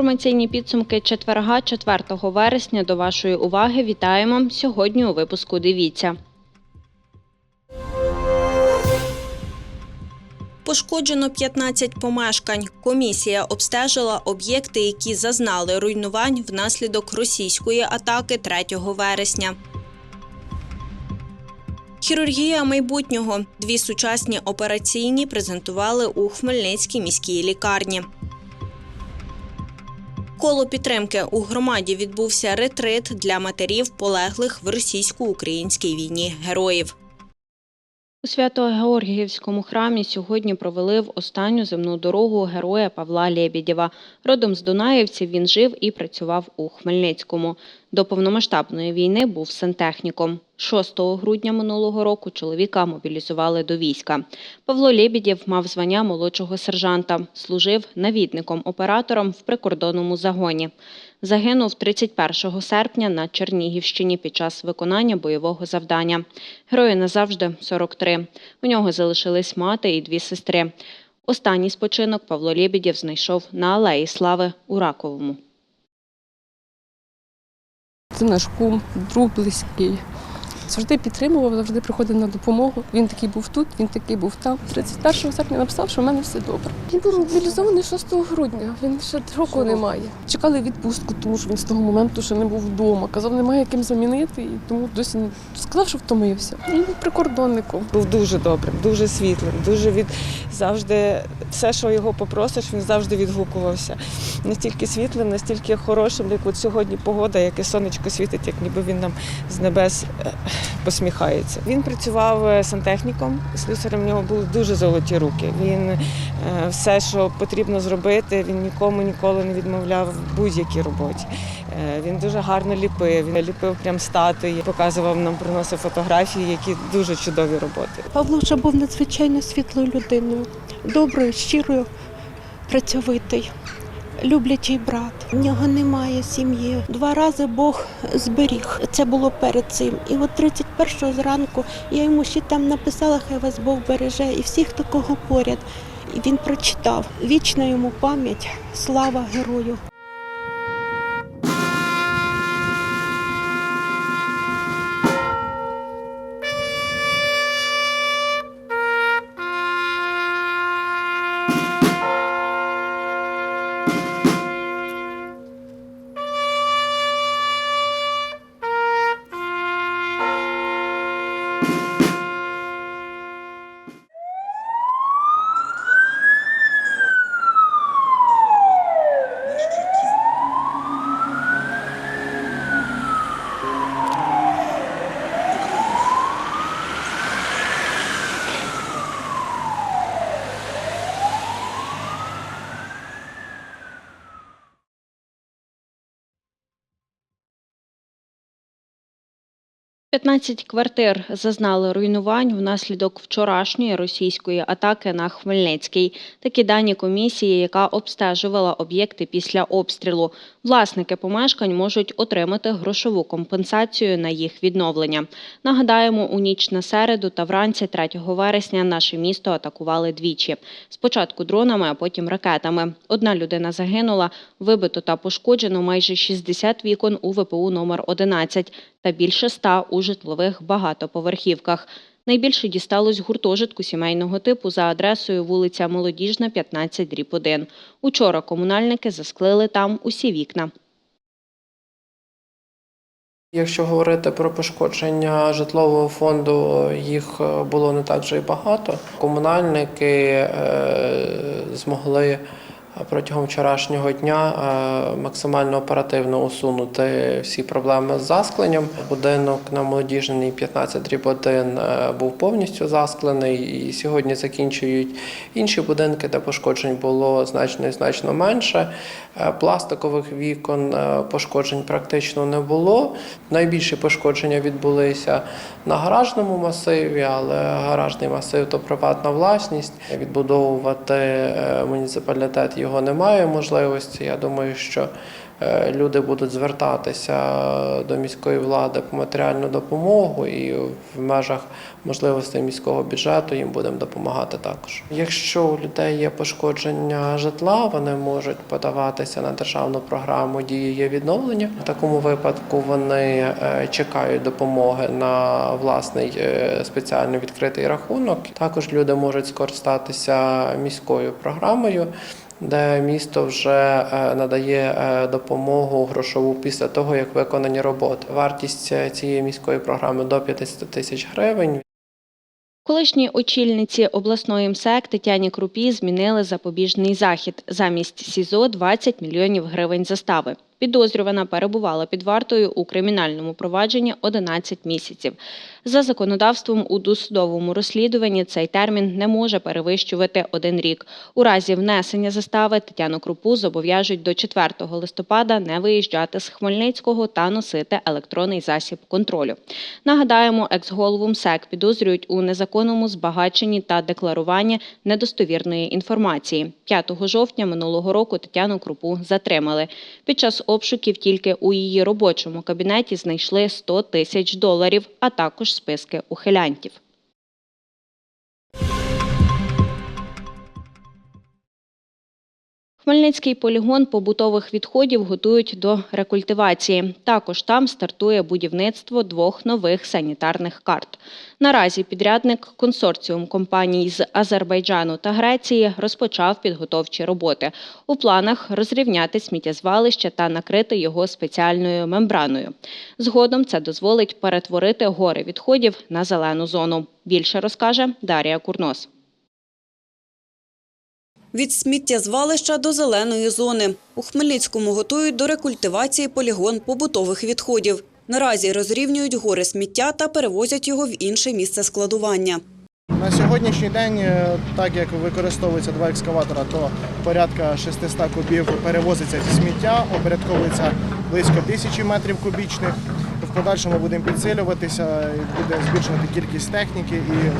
Інформаційні підсумки четверга, 4 вересня. До вашої уваги вітаємо. Сьогодні у випуску дивіться. Пошкоджено 15 помешкань. Комісія обстежила об'єкти, які зазнали руйнувань внаслідок російської атаки 3 вересня. Хірургія майбутнього. Дві сучасні операційні презентували у Хмельницькій міській лікарні. Коло підтримки у громаді відбувся ретрит для матерів полеглих в російсько-українській війні героїв. У Свято-Георгіївському храмі сьогодні провели в останню земну дорогу героя Павла Лєбідєва. Родом з Дунаївців він жив і працював у Хмельницькому. До повномасштабної війни був сантехніком. 6 грудня минулого року чоловіка мобілізували до війська. Павло Лєбідєв мав звання молодшого сержанта, служив навідником-оператором в прикордонному загоні. Загинув 31 серпня на Чернігівщині під час виконання бойового завдання. Герою назавжди 43. У нього залишились мати і дві сестри. Останній спочинок Павло Лєбідєв знайшов на Алеї Слави у Раковому. Це наш кум, друг близький. Завжди підтримував, завжди приходив на допомогу. Він такий був тут, він такий був там. 31 серпня написав, що в мене все добре. Він був мобілізований 6 грудня. Він ще року немає. Чекали відпустку, тому що він з того моменту ще не був вдома. Казав, немає ким замінити, і тому досі не сказав, що втомився. Він був прикордонником. був дуже добрим, дуже світлим, дуже від завжди все, що його попросиш, він завжди відгукувався. Настільки світлим, настільки хорошим, як от сьогодні погода, яке сонечко світить, як ніби він нам з небес е, посміхається. Він працював е, сантехніком, слюсарем в нього були дуже золоті руки. Він е, все, що потрібно зробити, він нікому ніколи не відмовляв в будь-якій роботі. Е, Він дуже гарно ліпив. Він ліпив прям статуї, показував нам, приносив фотографії, які дуже чудові роботи. Павло вже був надзвичайно світлою людиною, доброю, щирою, працьовитий, люблячий брат. У нього немає сім'ї. Два рази Бог зберіг. Це було перед цим. І от 31-го зранку я йому ще там написала, хай вас Бог береже, і всіх такого поряд. І він прочитав вічна йому пам'ять, слава герою. – 15 квартир зазнали руйнувань внаслідок вчорашньої російської атаки на Хмельницький. Такі дані комісії, яка обстежувала об'єкти після обстрілу. Власники помешкань можуть отримати грошову компенсацію на їх відновлення. Нагадаємо, у ніч на середу та вранці 3 вересня наше місто атакували двічі. Спочатку дронами, а потім ракетами. Одна людина загинула, вибито та пошкоджено майже 60 вікон у ВПУ номер 11 та більше 100 у житлових багатоповерхівках. Найбільше дісталось гуртожитку сімейного типу за адресою вулиця Молодіжна, 15, дріб 1. Учора комунальники засклили там усі вікна. Якщо говорити про пошкодження житлового фонду, їх е, було не так вже й багато. Комунальники е, змогли протягом вчорашнього дня е, максимально оперативно усунути всі проблеми з заскленням. Будинок на молодіжній 15 дріб 1 е, був повністю засклений, і сьогодні закінчують інші будинки, де пошкоджень було значно і значно менше. Е, Пластикових вікон е, пошкоджень практично не було. Найбільші пошкодження відбулися на гаражному масиві, але гаражний масив то приватна власність. Відбудовувати муніципалітет його немає можливості. Я думаю, що е, люди будуть звертатися до міської влади по матеріальну допомогу, і в межах можливостей міського бюджету їм будемо допомагати також. Якщо у людей є пошкодження житла, вони можуть подаватися на державну програму дії відновлення. В такому випадку вони е, чекають допомоги на власний е, спеціально відкритий рахунок. Також люди можуть скористатися міською програмою. Де місто вже е, надає е, допомогу грошову після того, як виконані роботи. Вартість е, цієї міської програми до 50 тисяч гривень. Колишній очільниці обласної МСЕК Тетяні Крупі змінили запобіжний захід. Замість СІЗО 20 мільйонів гривень застави. Підозрювана перебувала під вартою у кримінальному провадженні 11 місяців. За законодавством у досудовому розслідуванні цей термін не може перевищувати один рік. У разі внесення застави Тетяну Крупу зобов'яжуть до 4 листопада не виїжджати з Хмельницького та носити електронний засіб контролю. Нагадаємо, екс-голову МСЕК підозрюють у незаконному збагаченні та декларуванні недостовірної інформації. 5 жовтня минулого року Тетяну Крупу затримали. Під час обшуків тільки у її робочому кабінеті знайшли 100 тисяч доларів, а також списки ухилянтів. Хмельницький полігон побутових відходів готують до рекультивації. Також там стартує будівництво двох нових санітарних карт. Наразі підрядник консорціум компаній з Азербайджану та Греції розпочав підготовчі роботи. У планах розрівняти сміттєзвалище та накрити його спеціальною мембраною. Згодом це дозволить перетворити гори відходів на зелену зону. Більше розкаже Дарія Курнос. Від сміттєзвалища до зеленої зони. У Хмельницькому готують до рекультивації полігон побутових відходів. Наразі розрівнюють гори сміття та перевозять його в інше місце складування. На сьогоднішній день, е, так як використовується два екскаватора, то порядка 600 кубів перевозиться зі сміття, опорядковується близько тисячі метрів кубічних. В подальшому будемо підсилюватися, буде збільшувати кількість техніки і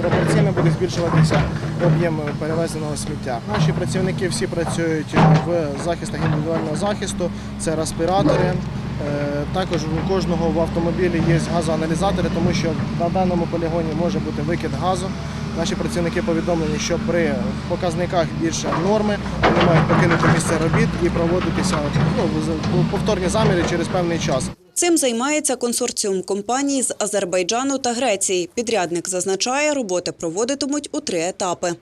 пропорційно буде збільшуватися об'єм перевезеного сміття. Наші працівники всі працюють в захистах індивідуального захисту, це респіратори. Е, Також у кожного в автомобілі є газоаналізатори, тому що на даному полігоні може бути викид газу. Наші працівники повідомлені, що при показниках більше норми вони мають покинути місце робіт і проводитися ну, повторні заміри через певний час. Цим займається консорціум компаній з Азербайджану та Греції. Підрядник зазначає, роботи проводитимуть у три етапи.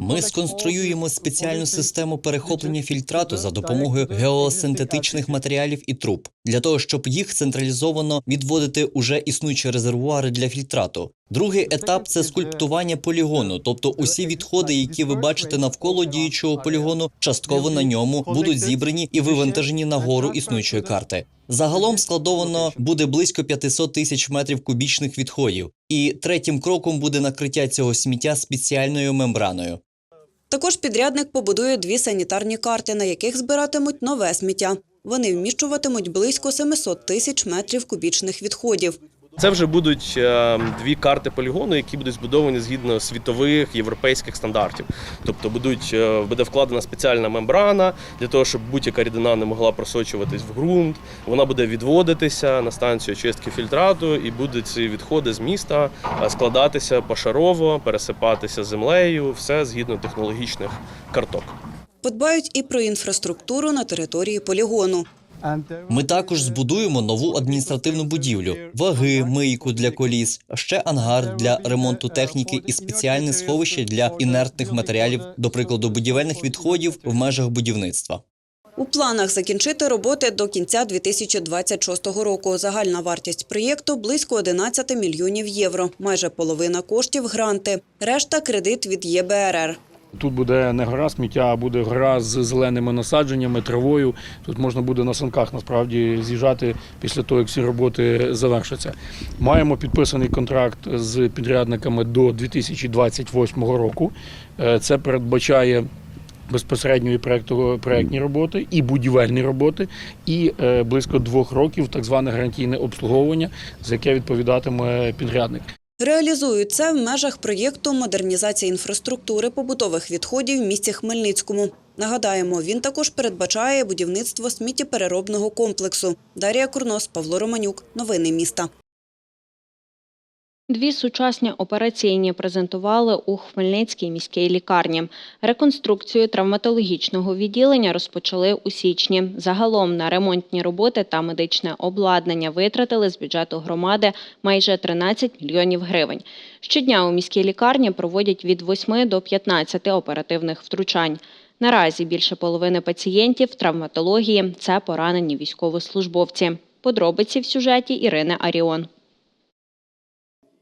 Ми сконструюємо спеціальну систему перехоплення фільтрату за допомогою геосинтетичних матеріалів і труб для того, щоб їх централізовано відводити уже існуючі резервуари для фільтрату. Другий етап це скульптування полігону, тобто усі відходи, які ви бачите навколо діючого полігону, частково на ньому будуть зібрані і вивантажені на гору існуючої карти. Загалом складовано буде близько 500 тисяч метрів кубічних відходів, і третім кроком буде накриття цього сміття спеціальною мембраною. Також підрядник побудує дві санітарні карти, на яких збиратимуть нове сміття. Вони вміщуватимуть близько 700 тисяч метрів кубічних відходів. Це вже будуть е, дві карти полігону, які будуть збудовані згідно світових європейських стандартів. Тобто будуть, е, буде вкладена спеціальна мембрана для того, щоб будь-яка рідина не могла просочуватись в ґрунт. Вона буде відводитися на станцію очистки фільтрату, і будуть ці відходи з міста е, складатися пошарово, пересипатися землею, все згідно технологічних карток. Подбають і про інфраструктуру на території полігону. Ми також збудуємо нову адміністративну будівлю, ваги, мийку для коліс, ще ангар для ремонту техніки і спеціальне сховище для інертних матеріалів, до прикладу, будівельних відходів в межах будівництва. У планах закінчити роботи до кінця 2026 року. Загальна вартість проєкту – близько 11 мільйонів євро. Майже половина коштів – гранти. Решта – кредит від ЄБРР. Тут буде не гора сміття, а буде гора з зеленими насадженнями, травою. Тут можна буде на санках насправді з'їжджати після того, як всі роботи завершаться. Маємо підписаний контракт з підрядниками до 2028 року. Е, Це передбачає. Безпосередньо і проектні роботи, і будівельні роботи, і е, близько двох років так зване гарантійне обслуговування, за яке відповідатиме підрядник. Реалізують це в межах проєкту модернізації інфраструктури побутових відходів в місті Хмельницькому. Нагадаємо, він також передбачає будівництво сміттєпереробного комплексу. Дар'я Курнос, Павло Романюк. Новини міста. Дві сучасні операційні презентували у Хмельницькій міській лікарні. Реконструкцію травматологічного відділення розпочали у січні. Загалом на ремонтні роботи та медичне обладнання витратили з бюджету громади майже 13 мільйонів гривень. Щодня у міській лікарні проводять від 8 до 15 оперативних втручань. Наразі більше половини пацієнтів травматології це поранені військовослужбовці. Подробиці в сюжеті Ірини Аріон.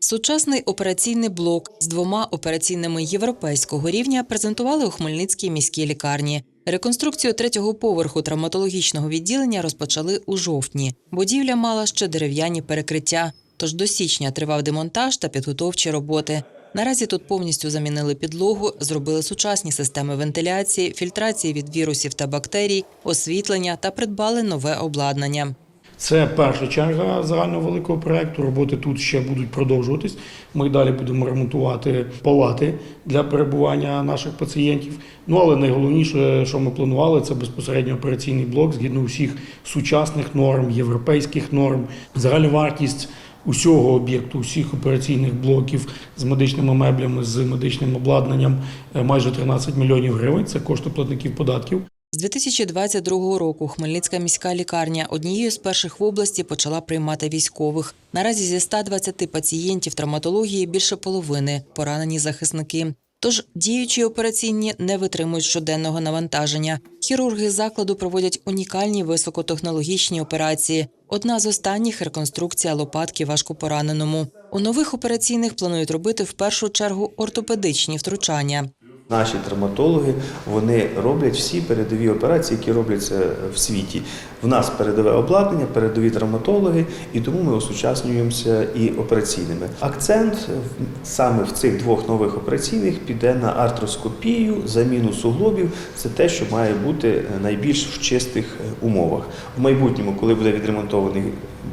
Сучасний операційний блок з двома операційними європейського рівня презентували у Хмельницькій міській лікарні. Реконструкцію третього поверху травматологічного відділення розпочали у жовтні. Будівля мала ще дерев'яні перекриття, тож до січня тривав демонтаж та підготовчі роботи. Наразі тут повністю замінили підлогу, зробили сучасні системи вентиляції, фільтрації від вірусів та бактерій, освітлення та придбали нове обладнання. Це перша черга загального великого проекту. Роботи тут ще будуть продовжуватись. Ми далі будемо ремонтувати палати для перебування наших пацієнтів. Ну але найголовніше, що ми планували, це безпосередньо операційний блок згідно усіх сучасних норм, європейських норм. Загальна вартість усього об'єкту, усіх операційних блоків з медичними меблями, з медичним обладнанням е, майже 13 мільйонів гривень. Це кошти платників податків. З 2022 року Хмельницька міська лікарня однією з перших в області почала приймати військових. Наразі зі 120 пацієнтів травматології більше половини поранені захисники. Тож діючі операційні не витримують щоденного навантаження. Хірурги закладу проводять унікальні високотехнологічні операції. Одна з останніх реконструкція лопатки важкопораненому. У нових операційних планують робити в першу чергу ортопедичні втручання. Наші травматологи вони роблять всі передові операції, які робляться в світі. В нас передове обладнання, передові травматологи, і тому ми осучаснюємося і операційними. Акцент саме в цих двох нових операційних піде на артроскопію, заміну суглобів. Це те, що має бути найбільш в чистих е, умовах. В майбутньому, коли буде відремонтований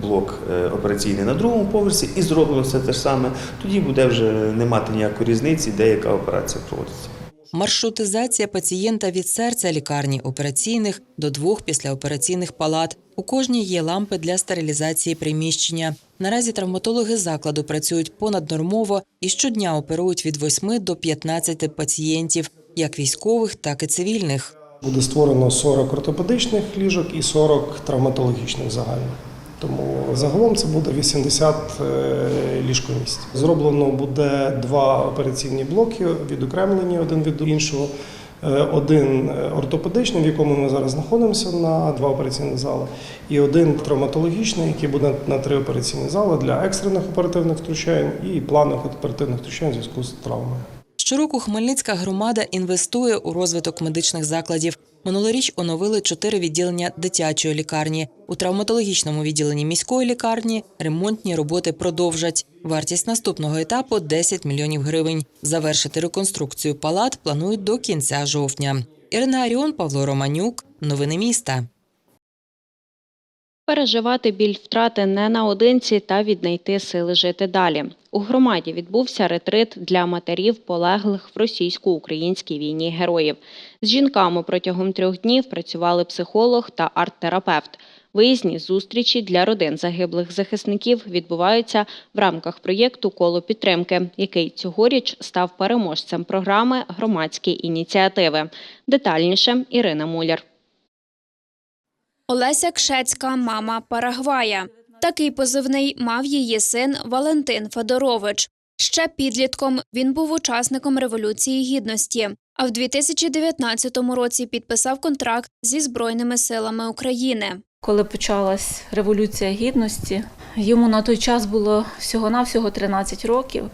блок е, операційний на другому поверсі, і зроблено все те ж саме, тоді буде вже не мати ніякої різниці, де яка операція проводиться. Маршрутизація пацієнта від серця лікарні операційних до двох післяопераційних палат. У кожній є лампи для стерилізації приміщення. Наразі травматологи закладу працюють понаднормово і щодня оперують від 8 до 15 пацієнтів, як військових, так і цивільних. Буде створено 40 ортопедичних ліжок і 40 травматологічних загальних. Тому загалом це буде 80 е, ліжкомісць. Зроблено буде два операційні блоки, відокремлені один від іншого. Е, Один е, ортопедичний, в якому ми зараз знаходимося на два операційні зали, і один травматологічний, який буде на три операційні зали для екстрених оперативних втручань і планових оперативних втручань в зв'язку з травмою. Щороку Хмельницька громада інвестує у розвиток медичних закладів. Минулоріч оновили чотири відділення дитячої лікарні. У травматологічному відділенні міської лікарні ремонтні роботи продовжать. Вартість наступного етапу 10 мільйонів гривень. Завершити реконструкцію палат планують до кінця жовтня. Ірина Аріон, Павло Романюк. Новини міста. Переживати біль втрати не наодинці та віднайти сили жити далі. У громаді відбувся ретрит для матерів полеглих в російсько-українській війні героїв. З жінками протягом трьох днів працювали психолог та арт-терапевт. Виїзні зустрічі для родин загиблих захисників відбуваються в рамках проєкту Коло підтримки, який цьогоріч став переможцем програми громадські ініціативи. Детальніше Ірина Муляр. Олеся Кшецька, мама Парагвая. Такий позивний мав її син Валентин Федорович. Ще підлітком він був учасником Революції Гідності, а в 2019 році підписав контракт зі Збройними силами України. Коли почалась Революція Гідності, йому на той час було всього-навсього 13 років,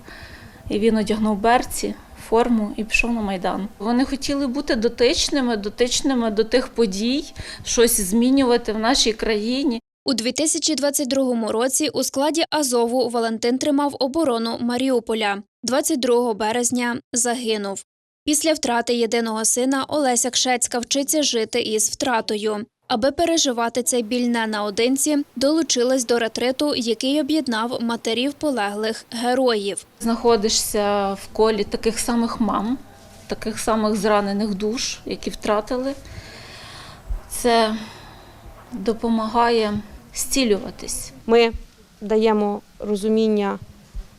і він одягнув берці, форму і пішов на Майдан. Вони хотіли бути дотичними, дотичними до тих подій, щось змінювати в нашій країні. У 2022 році у складі Азову Валентин тримав оборону Маріуполя. 22 березня загинув. Після втрати єдиного сина Олеся Кшецька вчиться жити із втратою. Аби переживати цей біль не наодинці, долучилась до ретриту, який об'єднав матерів полеглих героїв. Знаходишся в колі таких самих мам, таких самих зранених душ, які втратили. Це допомагає зцілюватись. Ми даємо розуміння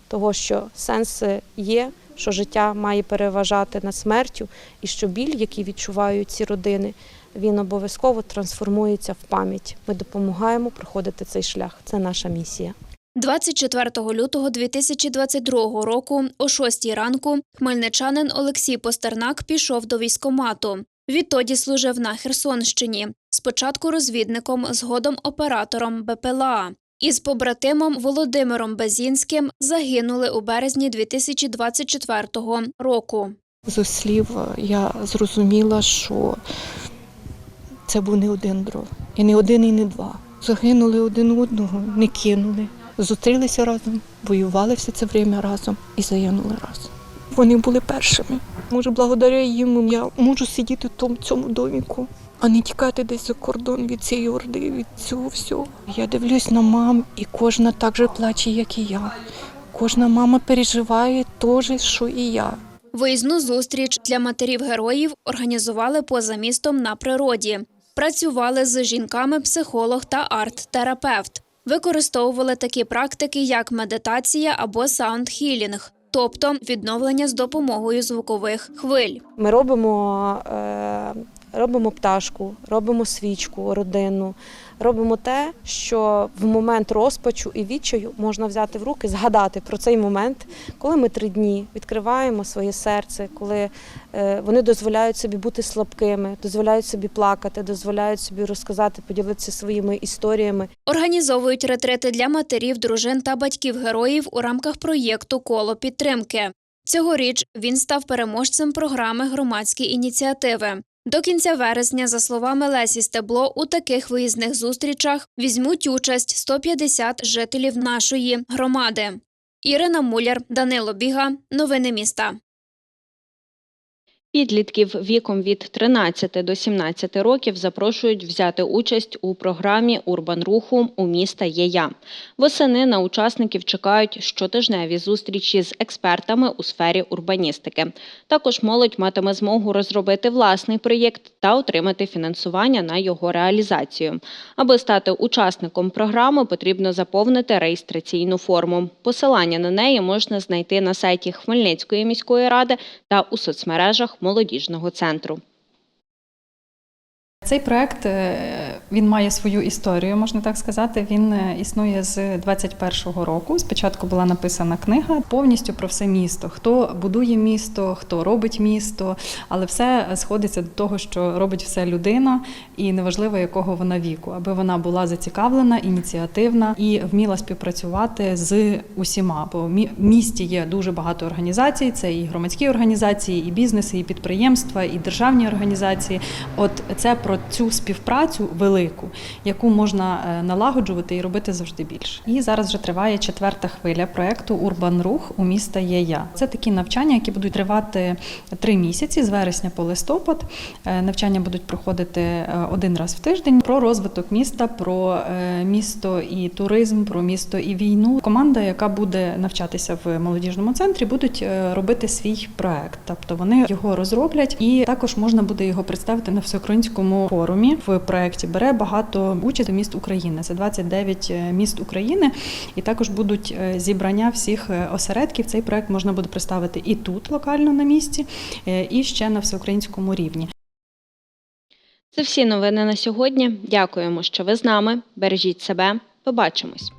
того, що сенси є, що життя має переважати над смертю, і що біль, який відчувають ці родини, він обов'язково трансформується в пам'ять. Ми допомагаємо проходити цей шлях. Це наша місія. 24 лютого 2022 року о 6 ранку хмельничанин Олексій Постернак пішов до військомату. Відтоді служив на Херсонщині. Спочатку розвідником, згодом оператором БПЛА. Із побратимом Володимиром Безінським загинули у березні 2024 року. З слів я зрозуміла, що це був не один дров. І не один, і не два. Загинули один одного, не кинули. Зустрілися разом, воювали все це время разом і загинули разом. Вони були першими. Може, благодаря їм я можу сидіти в цьому доміку, а не тікати десь за кордон від цієї орди, від цього всього. Я дивлюсь на мам, і кожна так же плаче, як і я. Кожна мама переживає те що і я. Виїзну зустріч для матерів героїв організували поза містом на природі. Працювали з жінками психолог та арт-терапевт. Використовували такі практики, як медитація або саунд-хілінг, тобто відновлення з допомогою звукових хвиль. Ми робимо, е, робимо пташку, робимо свічку родинну, робимо те, що в момент розпачу і відчаю можна взяти в руки, згадати про цей момент, коли ми три дні відкриваємо своє серце, коли е, вони дозволяють собі бути слабкими, дозволяють собі плакати, дозволяють собі розказати, поділитися своїми історіями. Організовують ретрити для матерів, дружин та батьків героїв у рамках проєкту Коло підтримки. Цьогоріч він став переможцем програми громадські ініціативи. До кінця вересня, за словами Лесі Стебло, у таких виїзних зустрічах візьмуть участь 150 жителів нашої громади. Ірина Муляр, Данило Біга. Новини міста. Підлітків віком від 13 до 17 років запрошують взяти участь у програмі Урбан руху у міста є я. Восени на учасників чекають щотижневі зустрічі з експертами у сфері урбаністики. Також молодь матиме змогу розробити власний проєкт та отримати фінансування на його реалізацію. Аби стати учасником програми, потрібно заповнити реєстраційну форму. Посилання на неї можна знайти на сайті Хмельницької міської ради та у соцмережах молодіжного центру. Цей проект е, він має свою історію, можна так сказати. Він е, існує з 21-го року. Спочатку була написана книга повністю про все місто. Хто будує місто, хто робить місто, але все сходиться до того, що робить все людина, і неважливо якого вона віку, аби вона була зацікавлена, ініціативна і вміла співпрацювати з усіма. Бо в місті є дуже багато організацій. Це і громадські організації, і бізнеси, і підприємства, і державні організації. От це про цю співпрацю велику, яку можна е, налагоджувати і робити завжди більше. І зараз вже триває четверта хвиля проекту Урбан Рух у міста є я. Це такі навчання, які будуть тривати три місяці з вересня по листопад. Е, Навчання будуть проходити е, один раз в тиждень про розвиток міста, про місто і туризм, про місто і війну. Команда, яка буде навчатися в молодіжному центрі, будуть робити свій проект. Тобто вони його розроблять, і також можна буде його представити на всеукраїнському форумі. В проєкті бере багато участі міст України. Це 29 міст України, і також будуть е, зібрання всіх е, осередків. Цей проект можна буде представити і тут, локально на місці, е, і ще на всеукраїнському рівні. Це всі новини на сьогодні. Дякуємо, що ви з нами. Бережіть себе. Побачимось.